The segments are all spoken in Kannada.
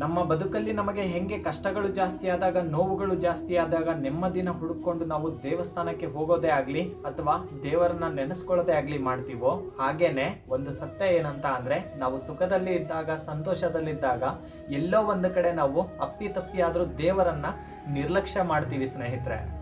ನಮ್ಮ ಬದುಕಲ್ಲಿ ನಮಗೆ ಹೆಂಗೆ ಕಷ್ಟಗಳು ಜಾಸ್ತಿ ಆದಾಗ, ನೋವುಗಳು ಜಾಸ್ತಿ ಆದಾಗ ನೆಮ್ಮದಿನ ಹುಡುಕೊಂಡು ನಾವು ದೇವಸ್ಥಾನಕ್ಕೆ ಹೋಗೋದೇ ಆಗಲಿ ಅಥವಾ ದೇವರನ್ನ ನೆನೆಸ್ಕೊಳ್ಳೋದೇ ಆಗಲಿ ಮಾಡ್ತೀವೋ? ಹಾಗೇನೆ ಒಂದು ಸತ್ಯ ಏನಂತ ಅಂದರೆ, ನಾವು ಸುಖದಲ್ಲಿ ಇದ್ದಾಗ ಸಂತೋಷದಲ್ಲಿದ್ದಾಗ ಎಲ್ಲೋ ಒಂದು ಕಡೆ ನಾವು ಅಪ್ಪಿ ತಪ್ಪಿ ಆದ್ರೂ ದೇವರನ್ನ ನಿರ್ಲಕ್ಷ್ಯ ಮಾಡ್ತೀವಿ ಸ್ನೇಹಿತರೆ.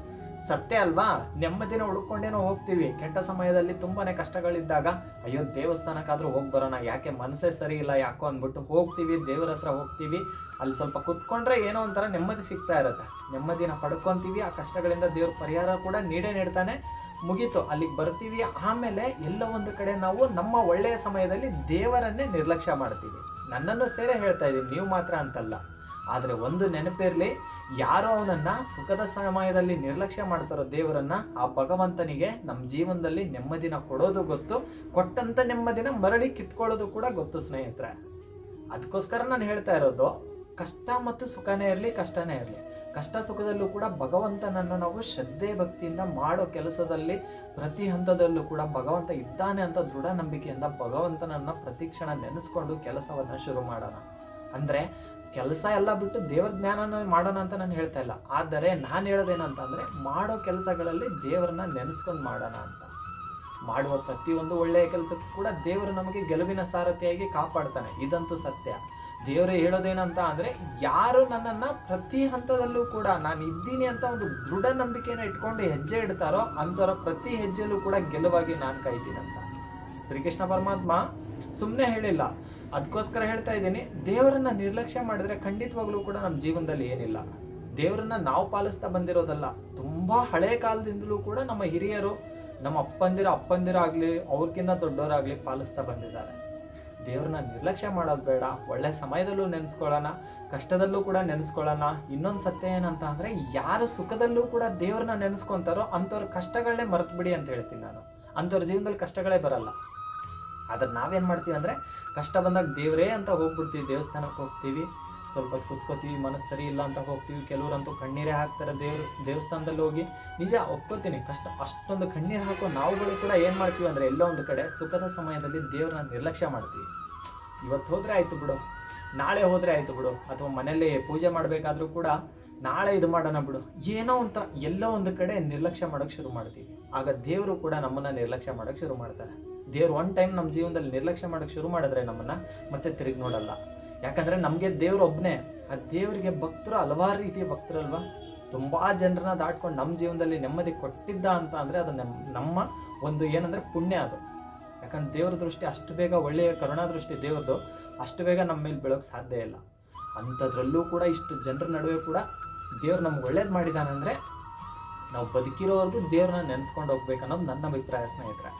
ಸತ್ಯ ಅಲ್ವಾ? ನೆಮ್ಮದಿನ ಉಳ್ಕೊಂಡೇನೋ ಹೋಗ್ತೀವಿ. ಕೆಟ್ಟ ಸಮಯದಲ್ಲಿ ತುಂಬಾನೇ ಕಷ್ಟಗಳಿದ್ದಾಗ, ಅಯ್ಯೋ, ದೇವಸ್ಥಾನಕ್ಕಾದ್ರೂ ಹೋಗಿ ಬರೋಣ. ಯಾಕೆ ಮನಸ್ಸೇ ಸರಿ ಇಲ್ಲ, ಯಾಕೋ ಅಂದ್ಬಿಟ್ಟು ಹೋಗ್ತೀವಿ, ದೇವರ ಹತ್ರ ಹೋಗ್ತೀವಿ. ಅಲ್ಲಿ ಸ್ವಲ್ಪ ಕುತ್ಕೊಂಡ್ರೆ ಏನೋ ಒಂಥರ ನೆಮ್ಮದಿ ಸಿಗ್ತಾ ಇರುತ್ತೆ. ನೆಮ್ಮದಿನ ಪಡ್ಕೊತೀವಿ. ಆ ಕಷ್ಟಗಳಿಂದ ದೇವ್ರ ಪರಿಹಾರ ಕೂಡ ನೀಡೇ ನೀಡ್ತಾನೆ ಮುಗೀತು. ಅಲ್ಲಿಗೆ ಬರ್ತೀವಿ. ಆಮೇಲೆ ಎಲ್ಲ ಒಂದು ಕಡೆ ನಾವು ನಮ್ಮ ಒಳ್ಳೆಯ ಸಮಯದಲ್ಲಿ ದೇವರನ್ನೇ ನಿರ್ಲಕ್ಷ್ಯ ಮಾಡ್ತೀವಿ. ನನ್ನನ್ನು ಸೇರೆ ಹೇಳ್ತಾ ಇದ್ದೀನಿ ನೀವು ಮಾತ್ರ ಅಂತಲ್ಲ. ಆದರೆ ಒಂದು ನೆನಪಿರಲಿ, ಯಾರೋ ಅವನನ್ನು ಸುಖದ ಸಮಯದಲ್ಲಿ ನಿರ್ಲಕ್ಷ್ಯ ಮಾಡ್ತಾರೋ ದೇವರನ್ನ, ಆ ಭಗವಂತನಿಗೆ ನಮ್ಮ ಜೀವನದಲ್ಲಿ ನೆಮ್ಮದಿನ ಕೊಡೋದು ಗೊತ್ತು ಕೊಟ್ಟಂಥ ನೆಮ್ಮದಿನ ಮರಳಿ ಕಿತ್ಕೊಳ್ಳೋದು ಕೂಡ ಗೊತ್ತು, ಸ್ನೇಹಿತರೆ. ಅದಕ್ಕೋಸ್ಕರ ನಾನು ಹೇಳ್ತಾ ಇರೋದು, ಕಷ್ಟ ಮತ್ತು ಸುಖನೇ ಇರಲಿ, ಕಷ್ಟನೇ ಇರಲಿ. ಕಷ್ಟ ಸುಖದಲ್ಲೂ ಕೂಡ ಭಗವಂತನನ್ನು ನಾವು ಶ್ರದ್ಧೆ ಭಕ್ತಿಯಿಂದ ಮಾಡೋ ಕೆಲಸದಲ್ಲಿ ಪ್ರತಿ ಹಂತದಲ್ಲೂ ಕೂಡ ಭಗವಂತ ಇದ್ದಾನೆ ಅಂತ ದೃಢ ನಂಬಿಕೆಯಿಂದ ಭಗವಂತನನ್ನು ಪ್ರತಿ ಕ್ಷಣ ನೆನೆಸ್ಕೊಂಡು ಕೆಲಸವನ್ನು ಶುರು ಮಾಡೋಣ. ಅಂದ್ರೆ ಕೆಲಸ ಎಲ್ಲ ಬಿಟ್ಟು ದೇವರ ಜ್ಞಾನನ ಮಾಡೋಣ ಅಂತ ನಾನು ಹೇಳ್ತಾ ಇಲ್ಲ. ಆದರೆ ನಾನು ಹೇಳೋದೇನಂತಂದರೆ ಮಾಡೋ ಕೆಲಸಗಳಲ್ಲಿ ದೇವರನ್ನ ನೆನೆಸ್ಕೊಂಡು ಮಾಡೋಣ ಅಂತ. ಮಾಡುವ ಪ್ರತಿಯೊಂದು ಒಳ್ಳೆಯ ಕೆಲಸಕ್ಕೂ ಕೂಡ ದೇವರು ನಮಗೆ ಗೆಲುವಿನ ಸಾರಥಿಯಾಗಿ ಕಾಪಾಡ್ತಾನೆ. ಇದಂತೂ ಸತ್ಯ. ದೇವರು ಹೇಳೋದೇನಂತ ಅಂದರೆ ಯಾರು ನನ್ನನ್ನು ಪ್ರತಿ ಹಂತದಲ್ಲೂ ಕೂಡ ನಾನು ಇದ್ದೀನಿ ಅಂತ ಒಂದು ದೃಢ ನಂಬಿಕೆಯನ್ನು ಇಟ್ಕೊಂಡು ಹೆಜ್ಜೆ ಇಡ್ತಾರೋ ಅಂಥವರ ಪ್ರತಿ ಹೆಜ್ಜೆಯಲ್ಲೂ ಕೂಡ ಗೆಲುವಾಗಿ ನಾನು ಕಾಯ್ತೀನಂತ ಶ್ರೀಕೃಷ್ಣ ಪರಮಾತ್ಮ ಸುಮ್ಮನೆ ಹೇಳಿಲ್ಲ. ಅದಕ್ಕೋಸ್ಕರ ಹೇಳ್ತಾ ಇದ್ದೀನಿ, ದೇವರನ್ನ ನಿರ್ಲಕ್ಷ್ಯ ಮಾಡಿದ್ರೆ ಖಂಡಿತವಾಗ್ಲೂ ಕೂಡ ನಮ್ಮ ಜೀವನದಲ್ಲಿ ಏನಿಲ್ಲ. ದೇವರನ್ನ ನಾವು ಪಾಲಿಸ್ತಾ ಬಂದಿರೋದಲ್ಲ, ತುಂಬಾ ಹಳೆ ಕಾಲದಿಂದಲೂ ಕೂಡ ನಮ್ಮ ಹಿರಿಯರು, ನಮ್ಮ ಅಪ್ಪಂದಿರ ಅಪ್ಪಂದಿರಾಗ್ಲಿ ಅವ್ರಕ್ಕಿಂತ ದೊಡ್ಡವರಾಗ್ಲಿ ಪಾಲಿಸ್ತಾ ಬಂದಿದ್ದಾರೆ. ದೇವ್ರನ್ನ ನಿರ್ಲಕ್ಷ್ಯ ಮಾಡೋದು ಬೇಡ, ಒಳ್ಳೆ ಸಮಯದಲ್ಲೂ ನೆನೆಸ್ಕೊಳ್ಳೋಣ, ಕಷ್ಟದಲ್ಲೂ ಕೂಡ ನೆನೆಸ್ಕೊಳ್ಳೋಣ. ಇನ್ನೊಂದು ಸತ್ಯ ಏನಂತ ಅಂದ್ರೆ, ಯಾರು ಸುಖದಲ್ಲೂ ಕೂಡ ದೇವ್ರನ್ನ ನೆನೆಸ್ಕೊಂತಾರೋ ಅಂಥವ್ರ ಕಷ್ಟಗಳನ್ನೇ ಮರೆತು ಬಿಡಿ ಅಂತ ಹೇಳ್ತೀನಿ ನಾನು. ಅಂಥವ್ರ ಜೀವನದಲ್ಲಿ ಕಷ್ಟಗಳೇ ಬರಲ್ಲ. ಆದ್ರೆ ನಾವೇನು ಮಾಡ್ತೀವಿ ಅಂದರೆ ಕಷ್ಟ ಬಂದಾಗ ದೇವರೇ ಅಂತ ಹೋಗ್ಬಿಡ್ತೀವಿ, ದೇವಸ್ಥಾನಕ್ಕೆ ಹೋಗ್ತೀವಿ. ಸ್ವಲ್ಪ ಕುತ್ಕೋತೀವಿ, ಮನಸ್ಸು ಸರಿ ಇಲ್ಲ ಅಂತ ಹೋಗ್ತೀವಿ. ಕೆಲವರಂತೂ ಕಣ್ಣೀರೇ ಹಾಕ್ತಾರೆ ದೇವ್ರ, ದೇವಸ್ಥಾನದಲ್ಲಿ ಹೋಗಿ. ನಿಜ ಒಪ್ಕೋತೀನಿ, ಕಷ್ಟ ಅಷ್ಟೊಂದು ಕಣ್ಣೀರು ಹಾಕೋ ನಾವುಗಳು ಕೂಡ ಏನು ಮಾಡ್ತೀವಿ ಅಂದರೆ ಎಲ್ಲೋ ಒಂದು ಕಡೆ ಸುಖದ ಸಮಯದಲ್ಲಿ ದೇವ್ರನ್ನ ನಿರ್ಲಕ್ಷ್ಯ ಮಾಡ್ತೀವಿ. ಇವತ್ತು ಹೋದರೆ ಆಯಿತು ಬಿಡು, ನಾಳೆ ಹೋದರೆ ಆಯಿತು ಬಿಡು, ಅಥವಾ ಮನೆಯಲ್ಲೇ ಪೂಜೆ ಮಾಡಬೇಕಾದ್ರೂ ಕೂಡ ನಾಳೆ ಇದು ಮಾಡೋಣ ಬಿಡು. ಏನೋ ಅಂತ ಎಲ್ಲೋ ಒಂದು ಕಡೆ ನಿರ್ಲಕ್ಷ್ಯ ಮಾಡೋಕ್ಕೆ ಶುರು ಮಾಡ್ತೀವಿ. ಆಗ ದೇವರು ಕೂಡ ನಮ್ಮನ್ನು ನಿರ್ಲಕ್ಷ್ಯ ಮಾಡೋಕ್ಕೆ ಶುರು ಮಾಡ್ತಾರೆ. ದೇವ್ರು ಒನ್ ಟೈಮ್ ನಮ್ಮ ಜೀವನದಲ್ಲಿ ನಿರ್ಲಕ್ಷ್ಯ ಮಾಡೋಕ್ಕೆ ಶುರು ಮಾಡಿದ್ರೆ ನಮ್ಮನ್ನು ಮತ್ತೆ ತಿರುಗಿ ನೋಡಲ್ಲ. ಯಾಕಂದರೆ ನಮಗೆ ದೇವ್ರು ಒಬ್ಬನೇ ಆ ದೇವರಿಗೆ ಭಕ್ತರು ಹಲವಾರು ರೀತಿಯ ಭಕ್ತರಲ್ವಾ? ತುಂಬ ಜನರನ್ನ ದಾಟ್ಕೊಂಡು ನಮ್ಮ ಜೀವನದಲ್ಲಿ ನೆಮ್ಮದಿ ಕೊಟ್ಟಿದ್ದ ಅಂತ ಅಂದರೆ ಅದು ನಮ್ಮ ನಮ್ಮ ಒಂದು ಏನಂದರೆ ಪುಣ್ಯ ಅದು. ಯಾಕಂದ್ರೆ ದೇವ್ರ ದೃಷ್ಟಿ ಅಷ್ಟು ಬೇಗ ಒಳ್ಳೆಯ ಕರುಣಾ ದೃಷ್ಟಿ ದೇವ್ರದ್ದು. ಅಷ್ಟು ಬೇಗ ನಮ್ಮ ಮೇಲೆ ಬೆಳೋಕ್ಕೆ ಸಾಧ್ಯ ಇಲ್ಲ. ಅಂಥದ್ರಲ್ಲೂ ಕೂಡ ಇಷ್ಟು ಜನರ ನಡುವೆ ಕೂಡ ದೇವ್ರು ನಮ್ಗೆ ಒಳ್ಳೇದು ಮಾಡಿದಾನಂದ್ರೆ ನಾವು ಬದುಕಿರೋವರೆಗೂ ದೇವ್ರನ್ನ ನೆನೆಸ್ಕೊಂಡು ಹೋಗ್ಬೇಕನ್ನೋದು ನನ್ನ ಅಭಿಪ್ರಾಯ ಸ್ನೇಹಿತರೆ.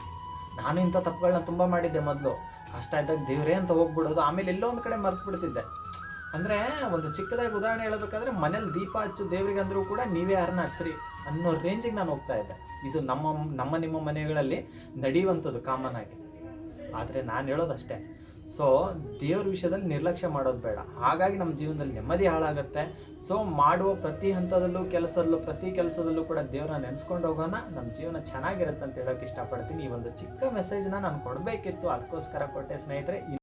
ನಾನು ಇಂಥ ತಪ್ಪುಗಳನ್ನ ತುಂಬ ಮಾಡಿದ್ದೆ ಮೊದಲು. ಕಷ್ಟ ಇದ್ದಾಗ ದೇವ್ರೇ ಅಂತ ಹೋಗ್ಬಿಡೋದು. ಆಮೇಲೆ ಎಲ್ಲೋ ಒಂದು ಕಡೆ ಮರ್ತು ಬಿಡ್ತಿದ್ದೆ. ಅಂದರೆ ಒಂದು ಚಿಕ್ಕದಾಗಿ ಉದಾಹರಣೆ ಹೇಳಬೇಕಾದ್ರೆ ಮನೇಲಿ ದೀಪ ಹಚ್ಚು ದೇವ್ರಿಗೆ ಅಂದರೂ ಕೂಡ ನೀವೇ ಯಾರನ್ನ ಹಚ್ಚ್ರಿ ಅನ್ನೋ ರೇಂಜಿಗೆ ನಾನು ಹೋಗ್ತಾ ಇದ್ದೆ. ಇದು ನಮ್ಮ ನಮ್ಮ ನಿಮ್ಮ ಮನೆಗಳಲ್ಲಿ ನಡೆಯುವಂಥದ್ದು ಕಾಮನ್ ಆಗಿ. ಆದರೆ ನಾನು ಹೇಳೋದಷ್ಟೇ. ಸೊ ದೇವ್ರ ವಿಷಯದಲ್ಲಿ ನಿರ್ಲಕ್ಷ್ಯ ಮಾಡೋದು ಬೇಡ. ಹಾಗಾಗಿ ನಮ್ಮ ಜೀವನದಲ್ಲಿ ನೆಮ್ಮದಿ ಹಾಳಾಗುತ್ತೆ. ಸೊ ಮಾಡುವ ಪ್ರತಿ ಹಂತದಲ್ಲೂ ಕೆಲಸದಲ್ಲೂ, ಪ್ರತಿ ಕೆಲಸದಲ್ಲೂ ಕೂಡ ದೇವ್ರನ್ನ ನೆನೆಸ್ಕೊಂಡು ಹೋಗೋಣ. ನಮ್ಮ ಜೀವನ ಚೆನ್ನಾಗಿರುತ್ತೆ ಅಂತ ಹೇಳೋಕೆ ಇಷ್ಟಪಡ್ತೀನಿ. ಈ ಒಂದು ಚಿಕ್ಕ ಮೆಸೇಜ್ನ ನಾನು ಕೊಡಬೇಕಿತ್ತು. ಅದಕ್ಕೋಸ್ಕರ ಕೊಟ್ಟೆ ಸ್ನೇಹಿತರೆ.